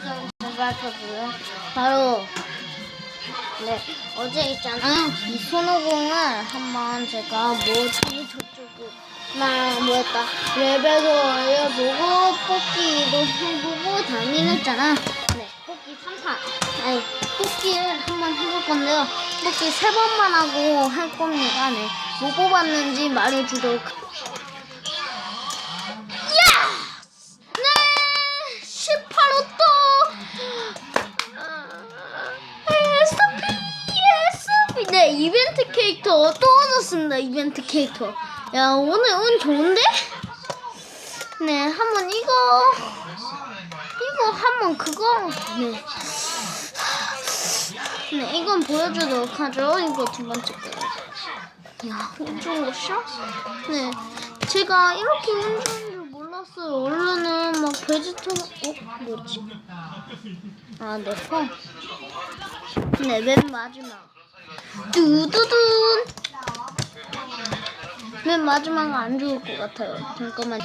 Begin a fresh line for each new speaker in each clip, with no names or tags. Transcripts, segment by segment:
제가 켰고요. 바로 네 어제 있잖아요. 이 손오공을 한번 제가 뭐지 저쪽에 나 뭐였다 레벨도 올려보고 뽑기도 해보고 다니랬잖아. 네 뽑기 3판 아니 뽑기를 한번 해볼 건데요. 뽑기 세 번만 하고 할 겁니다. 네. 뭐 뽑았는지 말해주도록 이벤트 캐릭터 또 얻었습니다, 이벤트 캐릭터. 야, 오늘 운 좋은데? 네, 한번 이거, 이거 한번 그거, 네. 네, 이건 보여주도록 하죠. 이거 두 번째 거. 야, 운 좋은 것이야? 네. 제가 이렇게 운 좋은 줄 몰랐어요. 원래는 막 베지터, 어? 뭐지? 아, 네, 펑. 네, 맨 마지막. 두두둔! 맨 마지막은 안 좋을 것 같아요. 잠깐만.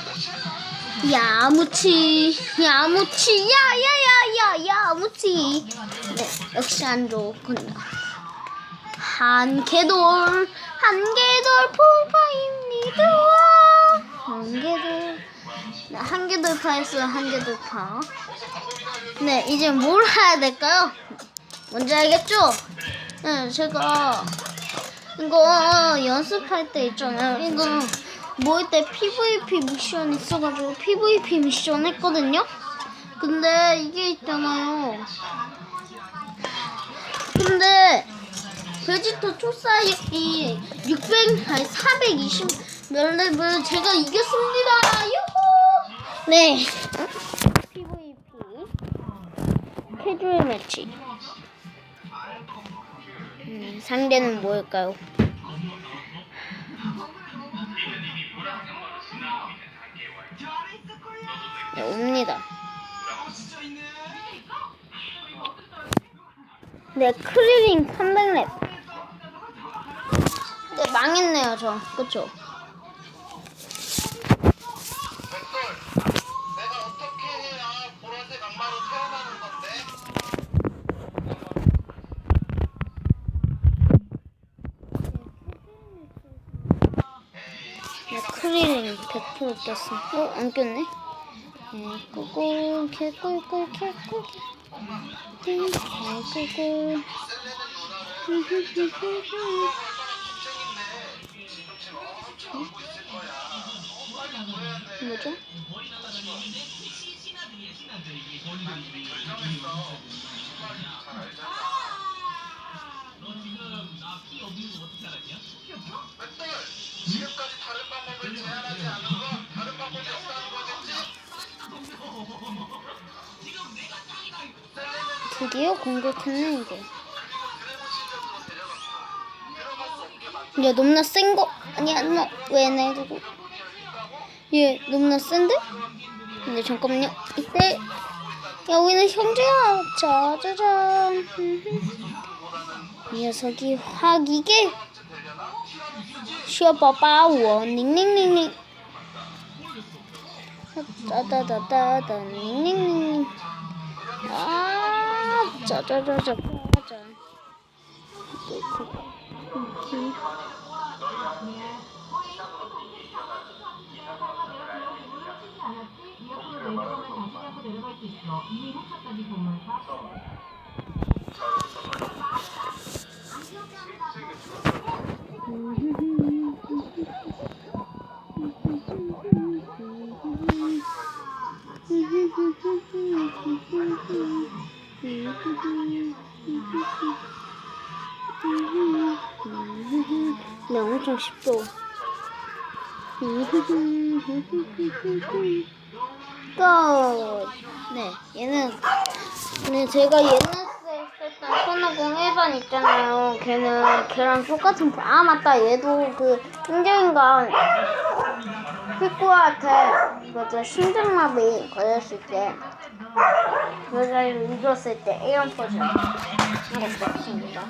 야무치, 야무치, 야야야야, 야무치. 네, 역시 안 좋군요. 한개돌, 한개돌 포파입니다. 한개돌. 네, 한개 돌파했어요. 한개 돌파. 네, 이제 뭘 해야 될까요? 뭔지 알겠죠? 네, 제가 이거 연습할 때 있잖아요. 이거 모일 때 PVP 미션 있어가지고 PVP 미션 했거든요. 근데 이게 있잖아요. 근데 베지터 초사이 600 아니 420 멜렙을 제가 이겼습니다. 유호! 네. PVP 캐주얼 매치. 음, 상대는 뭘까요? 네, 옵니다. 네, 크리링 300렙. 네, 망했네요, 저. 그쵸?
내가 어떻게 해야 보라색 악마로 태어나는 건데?
네, 크리링 100% 꼈어. 어, 안 꼈네? 네, 꿀꿀, 개꿀꿀, 개꿀. 네, 개꿀꿀. 뭐죠?
맷돌! 지금까지 다른 방법을 제안하지 않은 건 다른 방법이 없다는 거겠지?
드디어 공격했네, 이제.
신전으로 데려갔어. 들어갈 수 없게 만들
야, 너무나 센 거. 아니야, 너. 왜 내주고. 얘, 너무나 센데? 근데 잠깐만요. 이때. 야, 우리는 형제야. 짜자잔. 이 녀석이 확 이게. 쉬어봐봐, 워. 닝닝닝닝. 따다다다다, 닝닝닝. 아, 짜자자자. 짜자. 네, 엄청 쉽죠? 고! 네, 얘는, 네, 제가 얘는 4501번 있잖아요. 걔는 걔랑 똑같은 프- 아 맞다 얘도 그 흥정인간 피쿠한테 맞아 심장마비 걸렸을 때 여자를 이겼을 때 이런 포즈 이거 같습니다.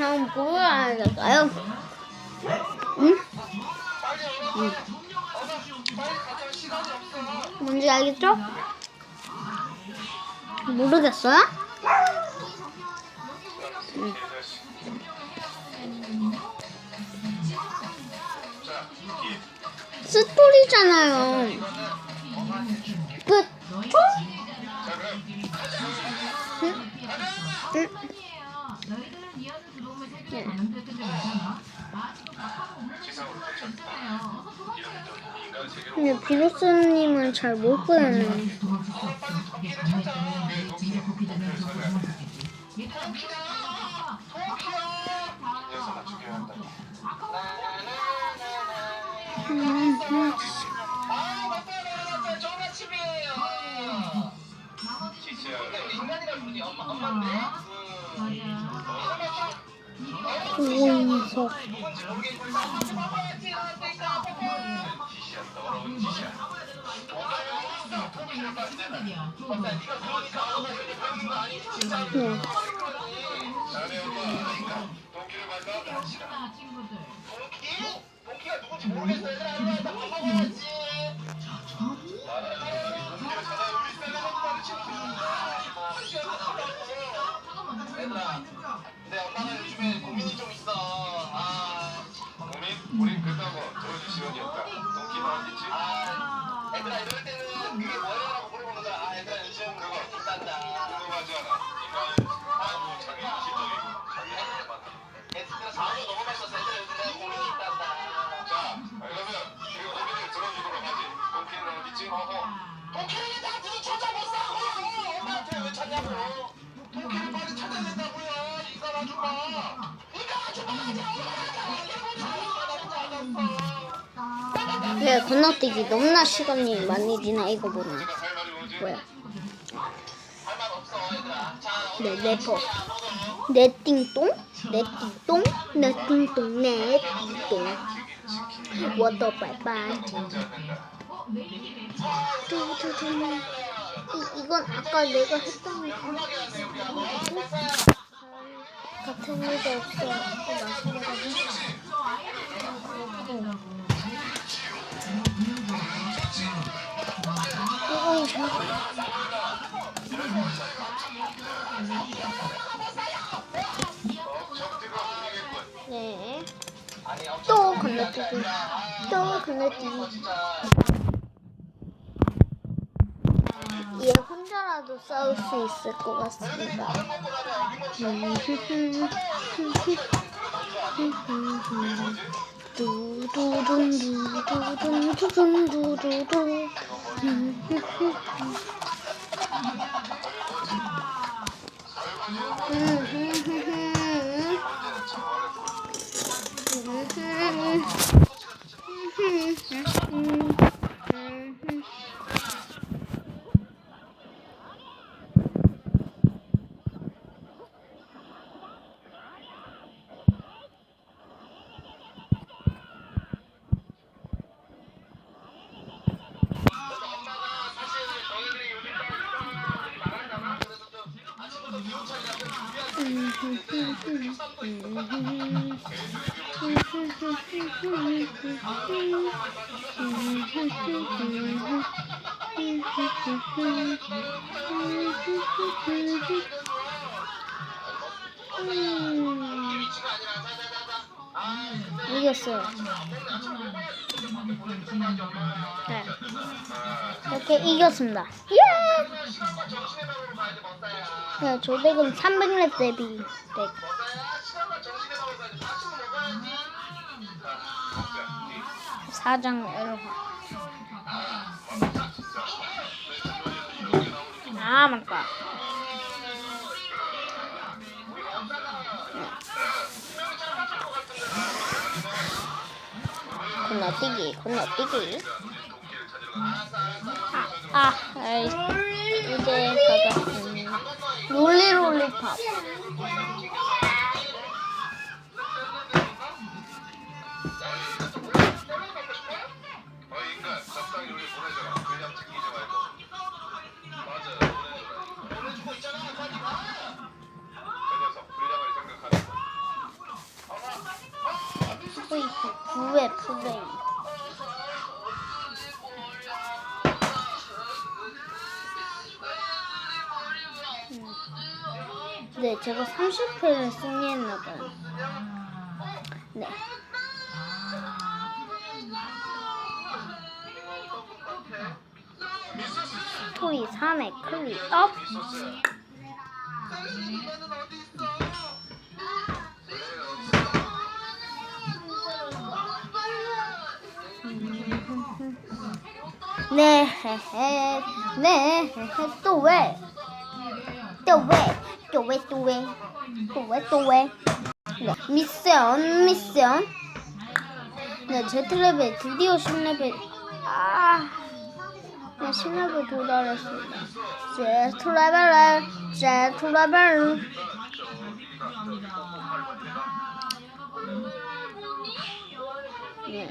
그럼 뭘 할까요? 응? 응. 뭔지 알겠죠? 모르겠어요? 응. 스토리잖아요. 비로스님은 잘 못
그리네.
고인석
동키가 누군지 모르겠어. 얘들아, 일로 와서 밥 먹어야지. I don't know.
그래 건너뛰기 너무나 시간이 많이 지나 이거
보네.
뭐야? 네 네퍼 네띵똥 네띵똥 네띵똥 네띵똥 워터 빨빨 이, 이건 아까 내가 했던 거. 같은 일도 없어. 어, 맛있는 거 네. 또 건너뛰기. 또 건너뛰기. 얘 혼자라도 싸울 수 있을 것 같습니다. 음. 두두둔두두둔두둔두둔
Hmm. 음. 음.
이겼어요. 네. 이렇게 이겼습니다. 예! 네, 조백은 300렙 대비
덱.
사장 에러화. 아, 맞다. 건너뛰기 건너뛰기 아, 아이, 이제 받았습니다. 롤리롤리팝. 네, 제가 30회를 승리했나봐요. 네. 스토리 3의 클릭 업. 네, 헤헤, 네, 헤헤, 또 왜? 또 왜? 또 왜? 또 왜? 또 왜? 또 왜? 네, 미션, 미션. 네, 제트레벨 드디어 10레벨. 아, 네, 10레벨 도달했습니다. 제트레벨, 제트레벨. 네.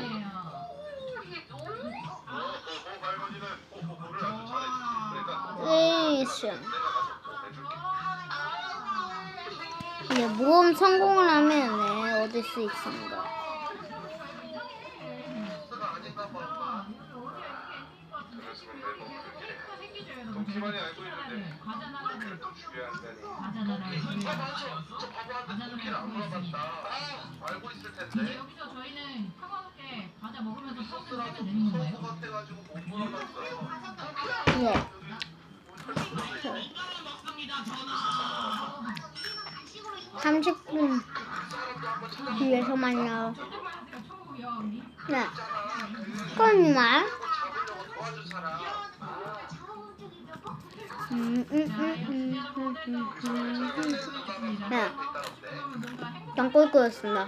미션. 네, 모험 성공을 하면 네, 얻을 수 있습니다.
물어봤어
네. 삼십 분 뒤에서 만나요. 네. 끊말. 음, 음, 음, 음, 음, 음, 음. 네. 짱 꿀꿀였습니다.